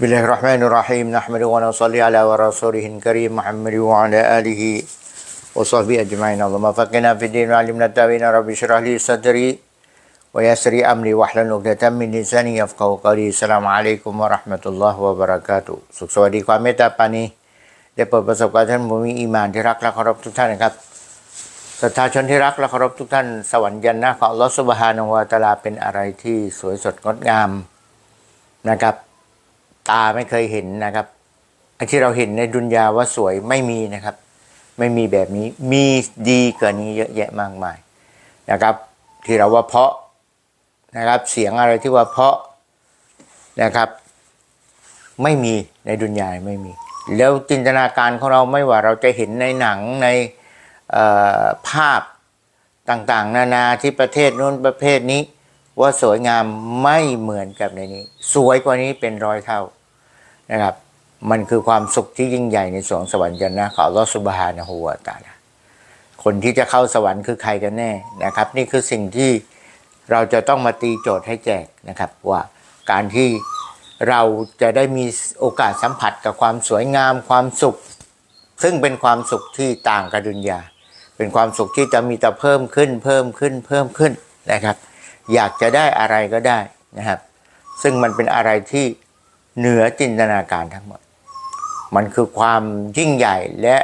بسم الله الرحمن الرحيم نحمد ونصلي على ورسوله الكريم محمد وعلى آله وصحبه أجمعين اللهم فقنا في الدين وعلمنا التاويل رب اشرح لي صدري ويسر لي أمري واحلل عقدة من لساني يفقهوا قولي السلام عليكم ورحمة الله وبركاته สุขสวัสดีความเมตตาปรานีได้เปิดประสบการณ์ท่านมุมีอีหมานที่รักและเคารพทุกท่านนะครับศรัทธาชนที่รักและเคารพทุกท่านสวรรค์ยันนะของอัลลอฮฺสุบฮานะฮูวะตะอาลาเป็นอะไรที่สวยสดงดงามนะครับ ตาไม่เคยเห็นนะครับไอ้ที่เราเห็นในดุนยาว่าสวยไม่มีนะครับ ไม่มีแบบนี้มีดีกว่านี้เยอะแยะมากมายนะครับ ที่เราว่าเพาะนะครับ เสียงอะไรที่ว่าเพาะนะครับ ไม่มีในดุนยาไม่มี แล้วจินตนาการของเราไม่ว่าเราจะเห็นในหนังในภาพต่างๆ นานาที่ประเทศนู้นประเภทนี้ว่าสวยงามไม่เหมือนกับในนี้ สวยกว่านี้เป็นร้อยเท่า นะครับ มันคือความสุขที่ยิ่งใหญ่ในสวงสวรรค์จนนะของอัลลอฮฺสุบฮานะฮูวะตาลาคนที่จะเข้าสวรรค์คือใครกันแน่นะครับ นี่คือสิ่งที่เราจะต้องมาตีโจทย์ให้แจกนะครับ ว่าการที่เราจะได้มีโอกาสสัมผัสกับความสวยงามความสุข ซึ่งเป็นความสุขที่ต่างกับดุนยาเป็นความสุขที่จะมีแต่เพิ่มขึ้นเพิ่มขึ้นเพิ่มขึ้นนะครับ อยากจะได้อะไรก็ได้นะครับ ซึ่งมันเป็นอะไรที่ เหนือจินตนาการทั้งหมด มันคือความยิ่งใหญ่และ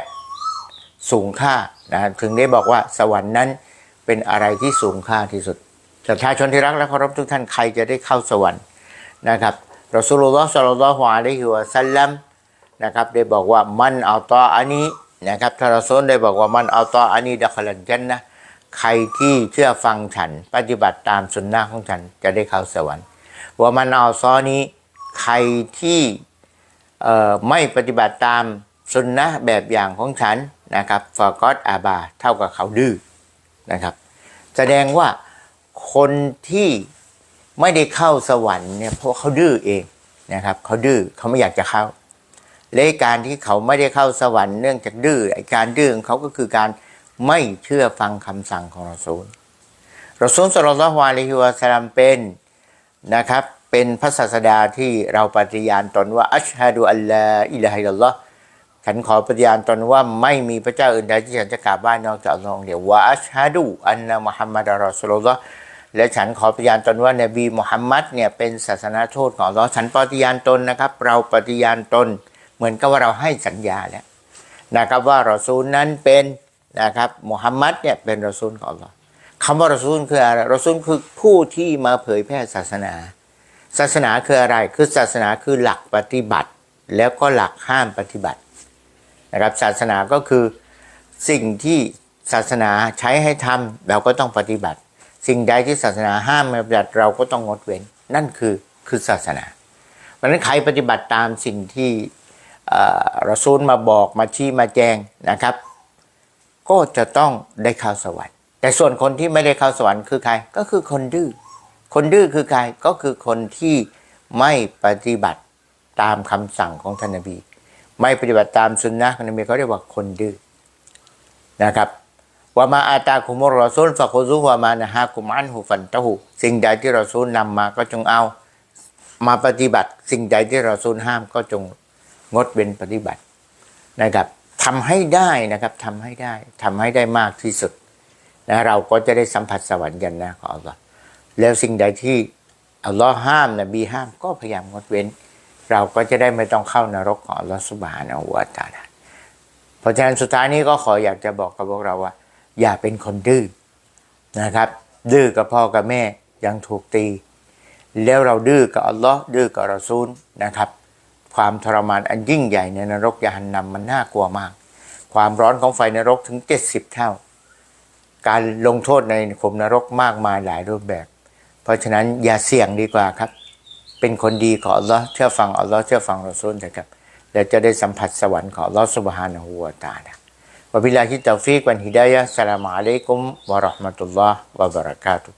สูงค่านะถึงได้บอกว่าสวรรค์นั้นเป็นอะไรที่สูงค่าที่สุดประชาชนที่รักและเคารพทุกท่านใครจะได้เข้าสวรรค์นะครับรอสูลุลลอฮ์สัลลัลลอฮุอะลัยฮิวะสัลลัมนะครับได้บอกว่ามันเอาต่ออันนี้นะครับทารอซูลได้บอกว่ามันเอาต่ออันนี้ดักลันกันนะใครที่เชื่อฟังฉัน ปฏิบัติตามสุนนะของฉันจะได้เข้าสวรรค์ว่ามันเอาซอนี้ ใครที่ไม่ปฏิบัติตามสุนนะแบบอย่างของฉันนะครับฟากอตอาบาเท่ากับเขาดื้อนะครับ แสดงว่าคนที่ไม่ได้เข้าสวรรค์เนี่ยเพราะเขาดื้อเองนะครับเขาดื้อเขาไม่อยากจะเข้าและการที่เขาไม่ได้เข้าสวรรค์เนื่องจากดื้อไอการดื้อของเขาก็คือการไม่เชื่อฟังคำสั่งของรอซูลรอซูลสุลต่านละฮ์อะลัยฮิวะสลลัมเป็นนะครับ เป็นพระศาสดาที่เราปฏิญาณตนว่าอัชฮะดูอัลลอฮ์อิลาฮิลลอฮ์ฉันขอปฏิญาณตนว่าไม่มีพระเจ้าอื่นใดที่ฉันจะกราบไหว้นอกจากอัลลอฮ์เดียวว่าอัชฮะดูอันนะมุฮัมมัดรอสุลลอฮ์และฉันขอปฏิญาณตนว่านบีมุฮัมมัดเนี่ยเป็นศาสนาทูตของอัลลอฉันปฏิญาณตนนะครับ เราปฏิญาณตน เหมือนกับว่าเราให้สัญญาแล้วนะครับว่ารอซูลนั้นเป็นนะครับมุฮัมมัดเนี่ยเป็นรอซูลของอัลลอฮ์คำว่ารอซูลคืออะไรรอซูลคือผู้ที่มาเผยแพร่ศาสนา ศาสนาคืออะไร คือศาสนาคือหลักปฏิบัติ แล้วก็หลักห้ามปฏิบัตินะครับศาสนาก็คือสิ่งที่ศาสนาใช้ให้ทำเราก็ต้องปฏิบัติ สิ่งใดที่ศาสนาห้ามปฏิบัติเราก็ต้องงดเว้น นั่นคือคือศาสนา เพราะฉะนั้นใครปฏิบัติตามสิ่งที่เรอซูลมาบอกมาชี้มาแจงนะครับ ก็จะต้องได้เข้าสวรรค์ แต่ส่วนคนที่ไม่ได้เข้าสวรรค์คือใครก็คือคนดื้อ คนดื้อคือใครก็คือคนที่ไม่ปฏิบัติตามคำสั่งของท่านนบี ไม่ปฏิบัติตามสุนนะของนบีเขาเรียกว่าคนดื้อนะครับว่ามาอาตาคุมรอซูลฟะคุซุวามานะฮะกุมันหูฟันตะหูสิ่งใดที่เรอซูลนำมาก็จงเอา มาปฏิบัติ สิ่งใดที่เรอซูลห้ามก็จงงดเว้นปฏิบัตินะครับทำให้ได้นะครับทำให้ได้ทำให้ได้มากที่สุดนะเราก็จะได้สัมผัสสวรรค์กันนะของอัลลอฮ์ แล้วสิ่งใดที่อัลลอฮ์ห้ามนบีห้ามก็พยายามงดเว้น เราก็จะได้ไม่ต้องเข้านรกของอัลลอฮ์สุบฮานะวะตะอาลาเพราะฉะนั้นสุดท้ายนี้ก็ขออยากจะบอกกับพวกเราว่า อย่าเป็นคนดื้อนะครับ ดื้อกับพ่อกับแม่ยังถูกตี แล้วเราดื้อกับอัลลอฮ์ดื้อกับรอซูลนะครับ ความทรมานอันยิ่งใหญ่ในนรกยานนำมันน่ากลัวมาก ความร้อนของไฟนรกถึง 70 เท่า การลงโทษในขุมนรกมากมายหลายรูปแบบ เพราะฉะนั้นอย่าเสี่ยงดีกว่าครับ เป็นคนดีของอัลลอฮ์เชื่อฟังอัลลอฮ์เชื่อฟังรอซูลนะครับแล้วจะได้สัมผัสสวรรค์ของอัลลอฮ์สุบฮานะฮูวตานะวะบิลลาฮิตตอฟิกวันฮิดายะสลามอะลัยกุมวะราะห์มะตุลลอฮ์วะบะเราะกาตุฮ